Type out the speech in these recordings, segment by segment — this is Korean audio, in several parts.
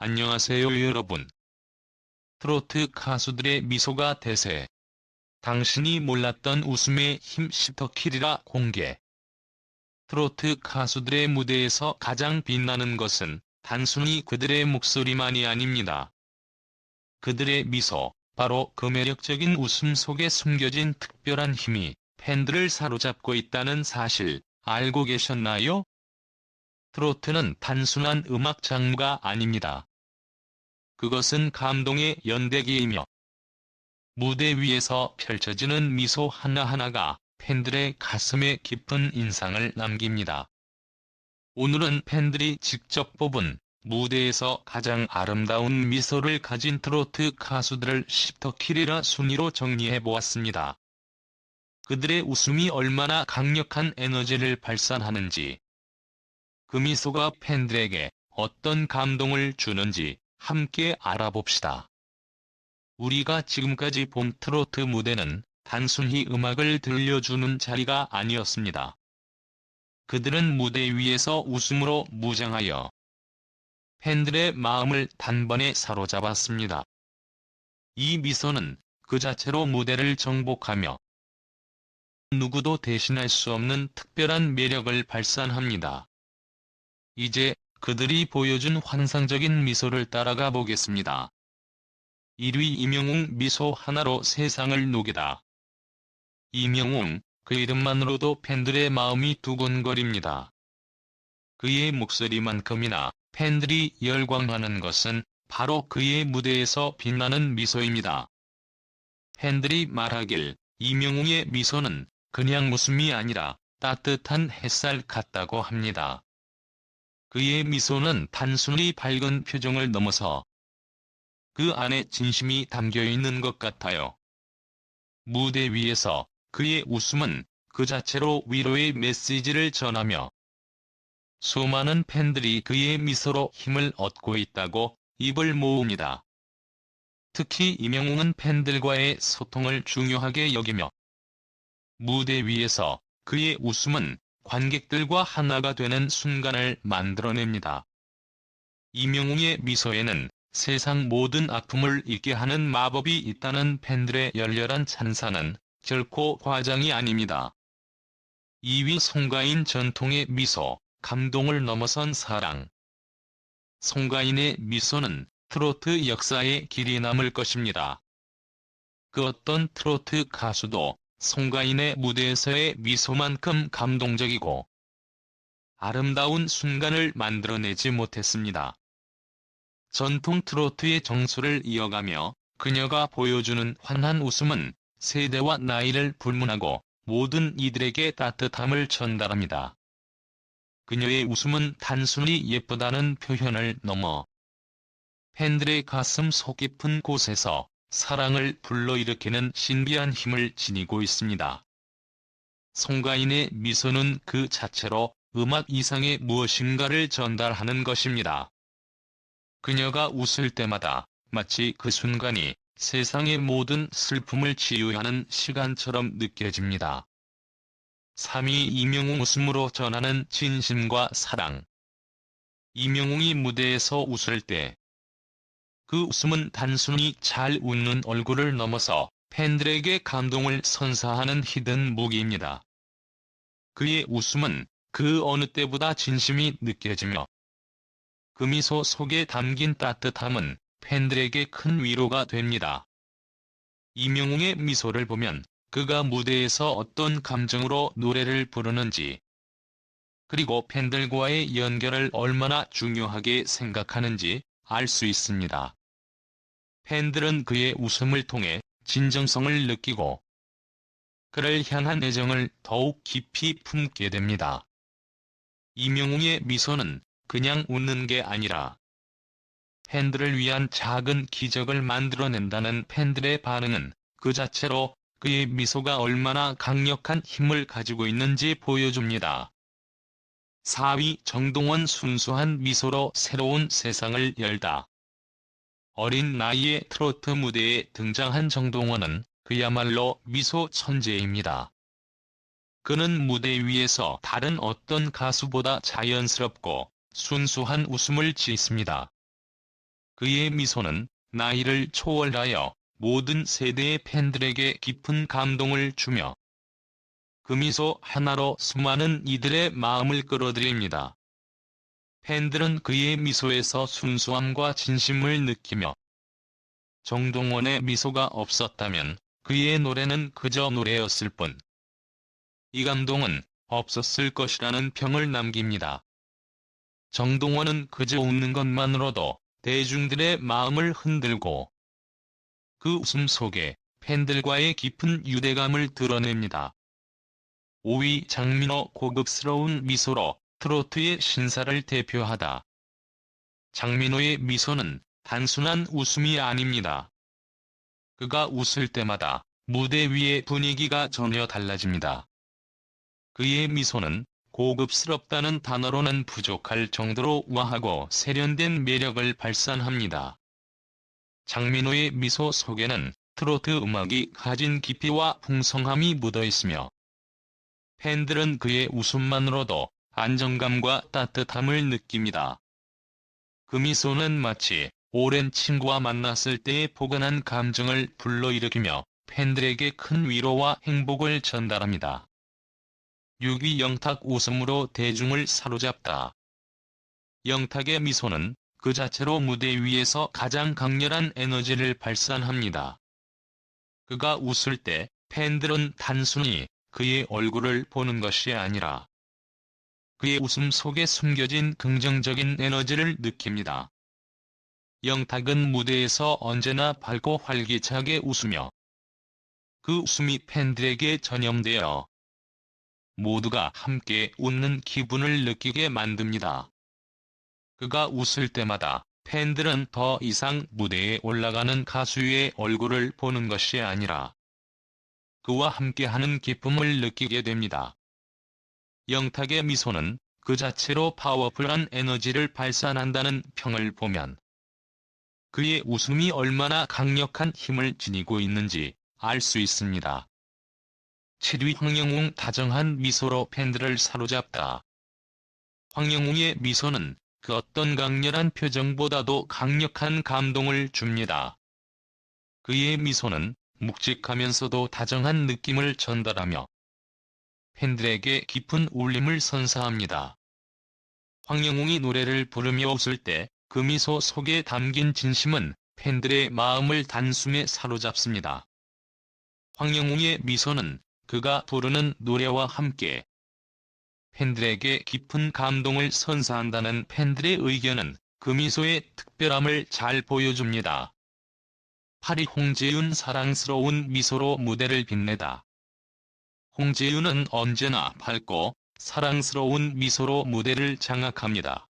안녕하세요 여러분. 트로트 가수들의 미소가 대세. 당신이 몰랐던 웃음의 힘 시터킬이라 공개. 트로트 가수들의 무대에서 가장 빛나는 것은 단순히 그들의 목소리만이 아닙니다. 그들의 미소, 바로 그 매력적인 웃음 속에 숨겨진 특별한 힘이 팬들을 사로잡고 있다는 사실 알고 계셨나요? 트로트는 단순한 음악 장르가 아닙니다. 그것은 감동의 연대기이며 무대 위에서 펼쳐지는 미소 하나하나가 팬들의 가슴에 깊은 인상을 남깁니다. 오늘은 팬들이 직접 뽑은 무대에서 가장 아름다운 미소를 가진 트로트 가수들을 10터킬이라 순위로 정리해 보았습니다. 그들의 웃음이 얼마나 강력한 에너지를 발산하는지, 그 미소가 팬들에게 어떤 감동을 주는지 함께 알아봅시다. 우리가 지금까지 본 트로트 무대는 단순히 음악을 들려주는 자리가 아니었습니다. 그들은 무대 위에서 웃음으로 무장하여 팬들의 마음을 단번에 사로잡았습니다. 이 미소는 그 자체로 무대를 정복하며 누구도 대신할 수 없는 특별한 매력을 발산합니다. 이제 그들이 보여준 환상적인 미소를 따라가 보겠습니다. 1위 임영웅 미소 하나로 세상을 녹이다. 임영웅, 그 이름만으로도 팬들의 마음이 두근거립니다. 그의 목소리만큼이나 팬들이 열광하는 것은 바로 그의 무대에서 빛나는 미소입니다. 팬들이 말하길 이명웅의 미소는 그냥 웃음이 아니라 따뜻한 햇살 같다고 합니다. 그의 미소는 단순히 밝은 표정을 넘어서 그 안에 진심이 담겨 있는 것 같아요. 무대 위에서 그의 웃음은 그 자체로 위로의 메시지를 전하며 수많은 팬들이 그의 미소로 힘을 얻고 있다고 입을 모읍니다. 특히 이명웅은 팬들과의 소통을 중요하게 여기며 무대 위에서 그의 웃음은 관객들과 하나가 되는 순간을 만들어냅니다. 이명웅의 미소에는 세상 모든 아픔을 잊게 하는 마법이 있다는 팬들의 열렬한 찬사는 결코 과장이 아닙니다. 2위 송가인 전통의 미소, 감동을 넘어선 사랑. 송가인의 미소는 트로트 역사에 길이 남을 것입니다. 그 어떤 트로트 가수도 송가인의 무대에서의 미소만큼 감동적이고 아름다운 순간을 만들어내지 못했습니다. 전통 트로트의 정수를 이어가며 그녀가 보여주는 환한 웃음은 세대와 나이를 불문하고 모든 이들에게 따뜻함을 전달합니다. 그녀의 웃음은 단순히 예쁘다는 표현을 넘어 팬들의 가슴 속 깊은 곳에서 사랑을 불러일으키는 신비한 힘을 지니고 있습니다. 송가인의 미소는 그 자체로 음악 이상의 무엇인가를 전달하는 것입니다. 그녀가 웃을 때마다 마치 그 순간이 세상의 모든 슬픔을 치유하는 시간처럼 느껴집니다. 3위 이명웅 웃음으로 전하는 진심과 사랑 이명웅이 무대에서 웃을 때 그 웃음은 단순히 잘 웃는 얼굴을 넘어서 팬들에게 감동을 선사하는 히든 무기입니다. 그의 웃음은 그 어느 때보다 진심이 느껴지며 그 미소 속에 담긴 따뜻함은 팬들에게 큰 위로가 됩니다. 이명웅의 미소를 보면 그가 무대에서 어떤 감정으로 노래를 부르는지 그리고 팬들과의 연결을 얼마나 중요하게 생각하는지 알 수 있습니다. 팬들은 그의 웃음을 통해 진정성을 느끼고 그를 향한 애정을 더욱 깊이 품게 됩니다. 이명웅의 미소는 그냥 웃는 게 아니라 팬들을 위한 작은 기적을 만들어낸다는 팬들의 반응은 그 자체로 그의 미소가 얼마나 강력한 힘을 가지고 있는지 보여줍니다. 4위 정동원 순수한 미소로 새로운 세상을 열다. 어린 나이에 트로트 무대에 등장한 정동원은 그야말로 미소 천재입니다. 그는 무대 위에서 다른 어떤 가수보다 자연스럽고 순수한 웃음을 짓습니다. 그의 미소는 나이를 초월하여 모든 세대의 팬들에게 깊은 감동을 주며 그 미소 하나로 수많은 이들의 마음을 끌어들입니다. 팬들은 그의 미소에서 순수함과 진심을 느끼며 정동원의 미소가 없었다면 그의 노래는 그저 노래였을 뿐. 이 감동은 없었을 것이라는 평을 남깁니다. 정동원은 그저 웃는 것만으로도 대중들의 마음을 흔들고 그 웃음 속에 팬들과의 깊은 유대감을 드러냅니다. 5위 장민호 고급스러운 미소로 트로트의 신사를 대표하다. 장민호의 미소는 단순한 웃음이 아닙니다. 그가 웃을 때마다 무대 위의 분위기가 전혀 달라집니다. 그의 미소는 고급스럽다는 단어로는 부족할 정도로 우아하고 세련된 매력을 발산합니다. 장민호의 미소 속에는 트로트 음악이 가진 깊이와 풍성함이 묻어 있으며 팬들은 그의 웃음만으로도 안정감과 따뜻함을 느낍니다. 그 미소는 마치 오랜 친구와 만났을 때의 포근한 감정을 불러일으키며 팬들에게 큰 위로와 행복을 전달합니다. 6위 영탁 웃음으로 대중을 사로잡다. 영탁의 미소는 그 자체로 무대 위에서 가장 강렬한 에너지를 발산합니다. 그가 웃을 때 팬들은 단순히 그의 얼굴을 보는 것이 아니라 그의 웃음 속에 숨겨진 긍정적인 에너지를 느낍니다. 영탁은 무대에서 언제나 밝고 활기차게 웃으며 그 웃음이 팬들에게 전염되어 모두가 함께 웃는 기분을 느끼게 만듭니다. 그가 웃을 때마다 팬들은 더 이상 무대에 올라가는 가수의 얼굴을 보는 것이 아니라 그와 함께하는 기쁨을 느끼게 됩니다. 영탁의 미소는 그 자체로 파워풀한 에너지를 발산한다는 평을 보면 그의 웃음이 얼마나 강력한 힘을 지니고 있는지 알 수 있습니다. 7위 황영웅 다정한 미소로 팬들을 사로잡다. 황영웅의 미소는 그 어떤 강렬한 표정보다도 강력한 감동을 줍니다. 그의 미소는 묵직하면서도 다정한 느낌을 전달하며 팬들에게 깊은 울림을 선사합니다. 황영웅이 노래를 부르며 웃을 때 그 미소 속에 담긴 진심은 팬들의 마음을 단숨에 사로잡습니다. 황영웅의 미소는 그가 부르는 노래와 함께 팬들에게 깊은 감동을 선사한다는 팬들의 의견은 그 미소의 특별함을 잘 보여줍니다. 8위 홍재윤 사랑스러운 미소로 무대를 빛내다. 홍재윤은 언제나 밝고 사랑스러운 미소로 무대를 장악합니다.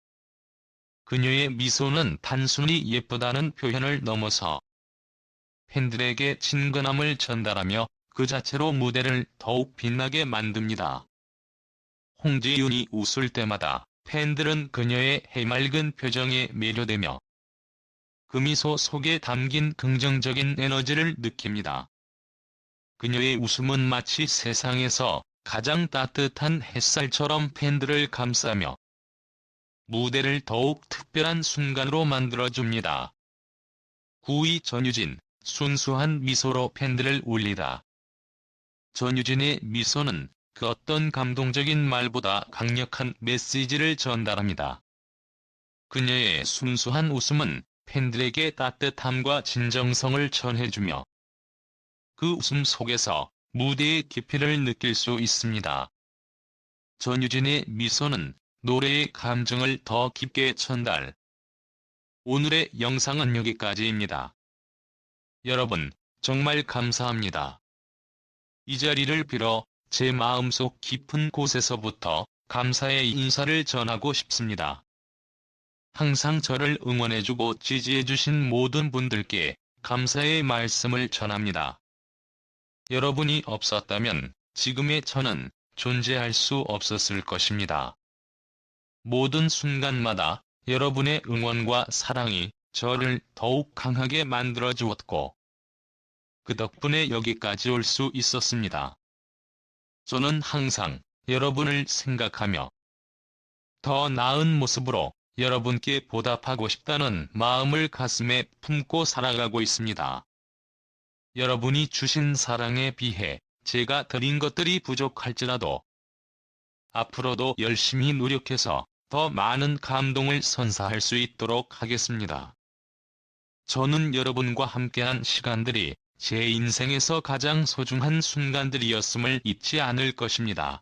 그녀의 미소는 단순히 예쁘다는 표현을 넘어서 팬들에게 친근함을 전달하며 그 자체로 무대를 더욱 빛나게 만듭니다. 홍지윤이 웃을 때마다 팬들은 그녀의 해맑은 표정에 매료되며 그 미소 속에 담긴 긍정적인 에너지를 느낍니다. 그녀의 웃음은 마치 세상에서 가장 따뜻한 햇살처럼 팬들을 감싸며 무대를 더욱 특별한 순간으로 만들어줍니다. 9위 전유진, 순수한 미소로 팬들을 울리다. 전유진의 미소는 그 어떤 감동적인 말보다 강력한 메시지를 전달합니다. 그녀의 순수한 웃음은 팬들에게 따뜻함과 진정성을 전해주며 그 웃음 속에서 무대의 깊이를 느낄 수 있습니다. 전유진의 미소는 노래의 감정을 더 깊게 전달. 오늘의 영상은 여기까지입니다. 여러분, 정말 감사합니다. 이 자리를 빌어 제 마음속 깊은 곳에서부터 감사의 인사를 전하고 싶습니다. 항상 저를 응원해주고 지지해주신 모든 분들께 감사의 말씀을 전합니다. 여러분이 없었다면 지금의 저는 존재할 수 없었을 것입니다. 모든 순간마다 여러분의 응원과 사랑이 저를 더욱 강하게 만들어 주었고, 그 덕분에 여기까지 올 수 있었습니다. 저는 항상 여러분을 생각하며 더 나은 모습으로 여러분께 보답하고 싶다는 마음을 가슴에 품고 살아가고 있습니다. 여러분이 주신 사랑에 비해 제가 드린 것들이 부족할지라도 앞으로도 열심히 노력해서 더 많은 감동을 선사할 수 있도록 하겠습니다. 저는 여러분과 함께한 시간들이 제 인생에서 가장 소중한 순간들이었음을 잊지 않을 것입니다.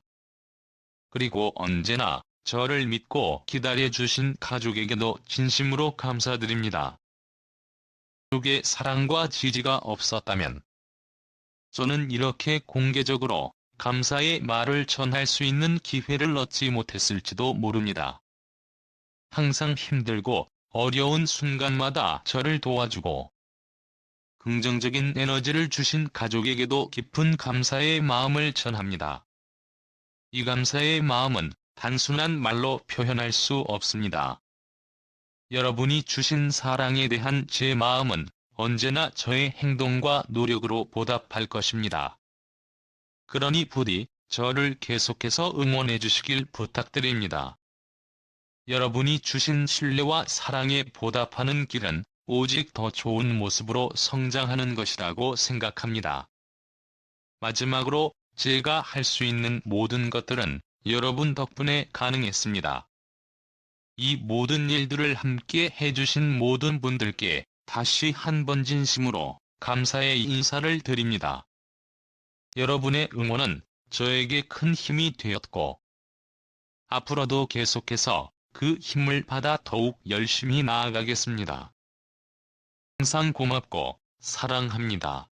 그리고 언제나 저를 믿고 기다려주신 가족에게도 진심으로 감사드립니다. 가족의 사랑과 지지가 없었다면 저는 이렇게 공개적으로 감사의 말을 전할 수 있는 기회를 얻지 못했을지도 모릅니다. 항상 힘들고 어려운 순간마다 저를 도와주고 긍정적인 에너지를 주신 가족에게도 깊은 감사의 마음을 전합니다. 이 감사의 마음은 단순한 말로 표현할 수 없습니다. 여러분이 주신 사랑에 대한 제 마음은 언제나 저의 행동과 노력으로 보답할 것입니다. 그러니 부디 저를 계속해서 응원해 주시길 부탁드립니다. 여러분이 주신 신뢰와 사랑에 보답하는 길은 오직 더 좋은 모습으로 성장하는 것이라고 생각합니다. 마지막으로 제가 할 수 있는 모든 것들은 여러분 덕분에 가능했습니다. 이 모든 일들을 함께 해주신 모든 분들께 다시 한 번 진심으로 감사의 인사를 드립니다. 여러분의 응원은 저에게 큰 힘이 되었고, 앞으로도 계속해서 그 힘을 받아 더욱 열심히 나아가겠습니다. 항상 고맙고 사랑합니다.